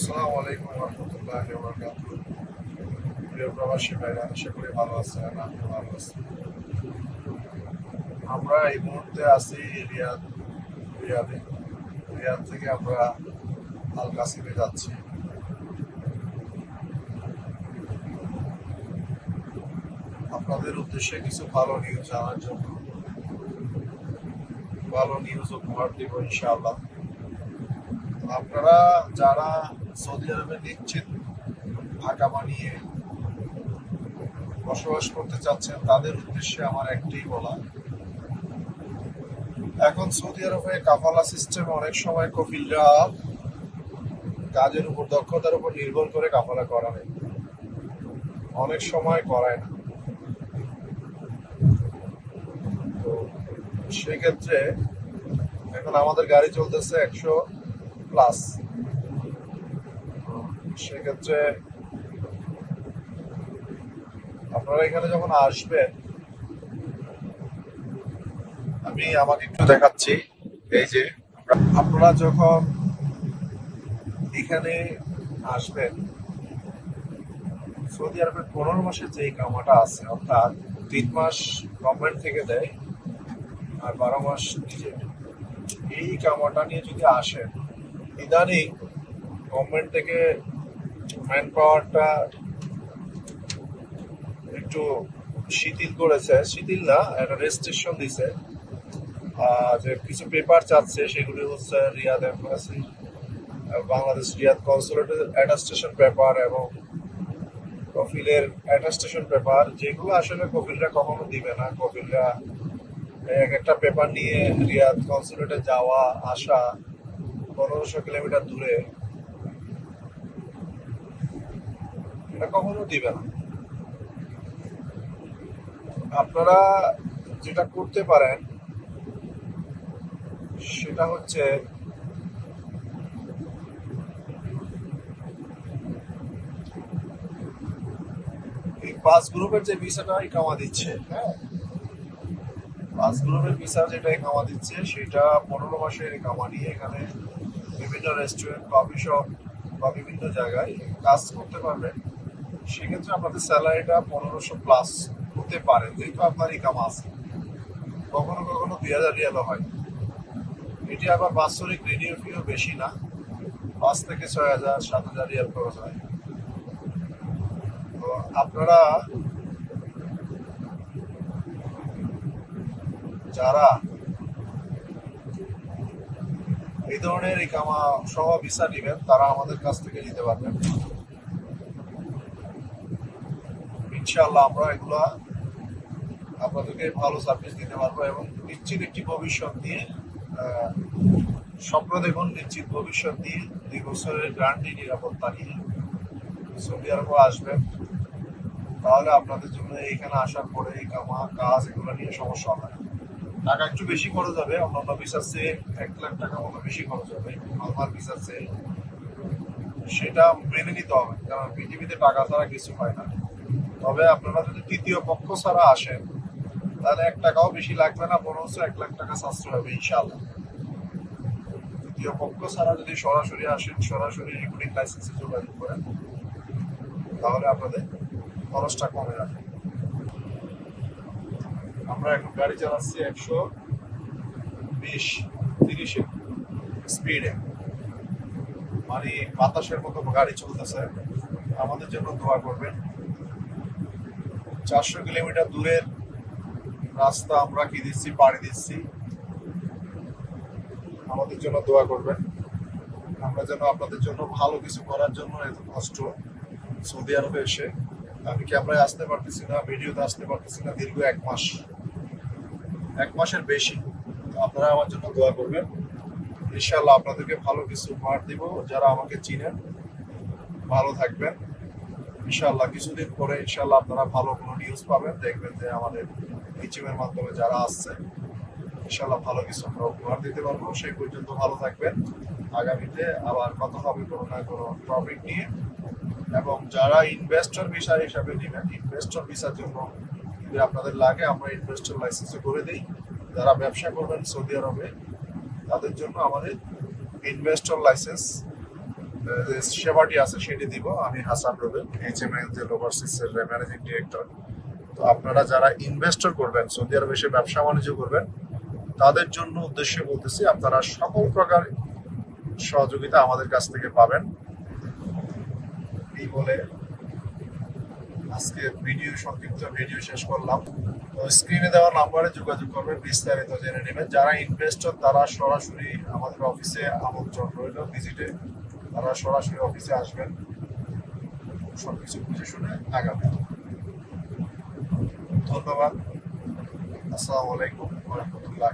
আসসালামু আলাইকুম রহমতুল্লাহ প্রিয় প্রবাসী ভাইরা, আশা করি ভালো আছেন আমি ভালো আছি। আমরা এই মুহূর্তে আছি রিয়াদ, রিয়াদে। রিয়াদ থেকে আমরা আল কাসিমে যাচ্ছি। আপনাদের উদ্দেশ্যে কিছু ভালো নিউজ জানার জন্য। ভালো নিউজ উপহার দিব ইনশাআল্লাহ। আপনারা যারা সৌদি আরবে নিশ্চিত ঢাকা বানিয়ে বসবাস করতে চাচ্ছেন, তাদের উদ্দেশ্যে আমার একটাই বলা। এখন সৌদি আরবে কাফালা সিস্টেম অনেক সময় কফিলরা কাজের উপর, দক্ষতার উপর নির্ভর করে কাফালা করায়। অনেক সময় করায় না। তো সেক্ষেত্রে এখন আমাদের গাড়ি চলতেছে একশো প্লাস সেক্ষেত্রে আপনারা এখানে যখন আসবেন, আমি আমাকে একটু দেখাচ্ছি। এই যে আপনারা যখন এখানে আসবেন, সৌদি আরবের পনেরো মাসের যে কামাটা আছে, অর্থাৎ তিন মাস গভর্নমেন্ট থেকে দেয় আর বারো মাস নিজে এই কামাটা নিয়ে যদি আসেন, ইদানিং গভর্নমেন্ট থেকে ম্যান পাওয়ারটা একটু শিথিল করেছে। শিথিল না, একটা রেজিস্ট্রেশন দিছে। যে কিছু পেপার চাচ্ছে, সেগুলি হচ্ছে রিয়াদ এম্বাসি বাংলাদেশ রিয়াদ কনসুলেটের অ্যাটাস্টেশন পেপার এবং কফিলের অ্যাটাস্টেশন পেপার যেগুলো আসলে কফিলরা কখনো দিবে না। কফিলরা এক একটা পেপার নিয়ে রিয়াদ কনসুলেটে যাওয়া, আসা, পনেরোশো কিলোমিটার দূরে এটা কখনো দিবে না। আপনারা যেটা করতে পারেন, সেটা হচ্ছে এই পাঁচ গ্রুপের যে ভিসাটা কামা দিচ্ছে হ্যাঁ? পাঁচ গ্রুপের ভিসা যেটা কামা দিচ্ছে, সেটা পনেরো মাসের কামা নিয়ে এখানে বিভিন্ন রেস্টুরেন্ট কফি শপ বা বিভিন্ন জায়গায় কাজ করতে পারবেন। সেক্ষেত্রে আপনাদের স্যালারিটা পনেরোশো প্লাস হতে পারে, যেহেতু আপনার কামা আছে। কখনো কখনো দুই হাজার রিয়ালও হয়। এটি আবার বাৎসরিক রিনিউ ফিও বেশি না। পাঁচ থেকে ছয় হাজার, সাত হাজার রিয়াল খরচ হয়। তো আপনারা যারা এই ধরনের ইকামা সহ ভিসা নেবেন, তারা আমাদের কাছ থেকে নিতে পারবেন। ইনশাআল্লাহ আমরা এগুলা আপনাদেরকে ভালো সার্ভিস দিতে পারব এবং নিশ্চিত একটি ভবিষ্যৎ নিয়ে স্বপ্ন দেখুন, নিশ্চিত ভবিষ্যৎ নিয়ে দুই বছরের গ্যারান্টি নিরাপত্তা নিয়ে সৌদি আরবে আসবেন তাহলে আপনাদের জন্য এইখানে আসার পরে এই কামা, কাজ এগুলো নিয়ে সমস্যা হবে টাকা একটু বেশি খরচ হবে, অন্যান্য চেয়ে এক লাখ টাকা মতো বেশি খরচ হবে আমার চেয়ে সেটা মেনে নিতে হবে, কারণ পৃথিবীতে টাকা ছাড়া কিছু হয় না। তবে আপনারা যদি তৃতীয় পক্ষ ছাড়া আসেন, তাহলে এক টাকাও বেশি লাগবে না, বরঞ্চ এক লাখ টাকা সাশ্রয় হবে, ইনশাআল্লাহ। তৃতীয় পক্ষ ছাড়া যদি সরাসরি আসেন, সরাসরি রেকর্ডিং লাইসেন্সে যোগাযোগ করেন, তাহলে আপনাদের খরচটা কমে যাবে। আমরা এখন গাড়ি চালাচ্ছি একশো বিশ তিরিশে স্পিডে মানে বাতাসের মতো গাড়ি চলতেছে। আমাদের জন্য দোয়া করবেন। চারশো কিলোমিটার দূরের রাস্তা আমরা কি দিচ্ছি, পাড়ি দিচ্ছি। আমাদের জন্য দোয়া করবেন। আমরা যেন আপনাদের জন্য ভালো কিছু করার জন্য এত কষ্ট সৌদি আরবে এসে। আমি ক্যামেরায় আসতে পারতেছি না, ভিডিওতে আসতে পারতেছি না দীর্ঘ এক মাস। এক মাসের বেশি। আপনারা আমার জন্য দোয়া করবেন। ইনশাআল্লাহ আপনাদেরকে ভালো কিছু উপহার দিব। যারা আমাকে চিনেন, ভালো থাকবেন। ইনশাআল্লাহ কিছুদিন পরে ইনশাল্লাহ আপনারা ভালো কোনো নিউজ পাবেন, দেখবেন যে আমাদের ইউটিউবের মাধ্যমে যারা আসছে ইনশাল্লাহ ভালো কিছু আমরা উপহার দিতে পারব। সেই পর্যন্ত ভালো থাকবেন। আগামীতে আবার কথা হবে কোনো না কোনো টপিক নিয়ে। এবং যারা ইনভেস্টর ভিসা হিসাবে নেবেন ইনভেস্টর ভিসার জন্য যদি আপনাদের লাগে, আমরা ইনভেস্টর লাইসেন্সও করে দিই। যারা ব্যবসা করবেন সৌদি আরবে, তাদের জন্য আমাদের ইনভেস্টর লাইসেন্স সেবাটি আছে সেটি দিব, আমি Hasan Rubel H M L ওভারসিসের managing director তো আপনারা যারা ইনভেস্টর করবেন, সৌদি আরবে এসে ব্যবসা বাণিজ্য করবেন, তাদের জন্য উদ্দেশ্যে বলতেছি, আপনারা সকল প্রকার সহযোগিতা আমাদের কাছ থেকে পাবেন। এই বলে আজকে ভিডিও, সংক্ষিপ্ত ভিডিও শেষ করলাম। তো স্ক্রিনে দেওয়া নাম্বারে যোগাযোগ করবেন, বিস্তারিত জেনে নেবেন। যারা ইনভেস্টর তারা সরাসরি আমাদের অফিসে আমন্ত্রণ রইল ভিজিটে তারা সরাসরি অফিসে আসবেন। সবকিছু বুঝে শুনে আগাবেন। ধন্যবাদ। আসসালামু আলাইকুম রহমতুল্লাহ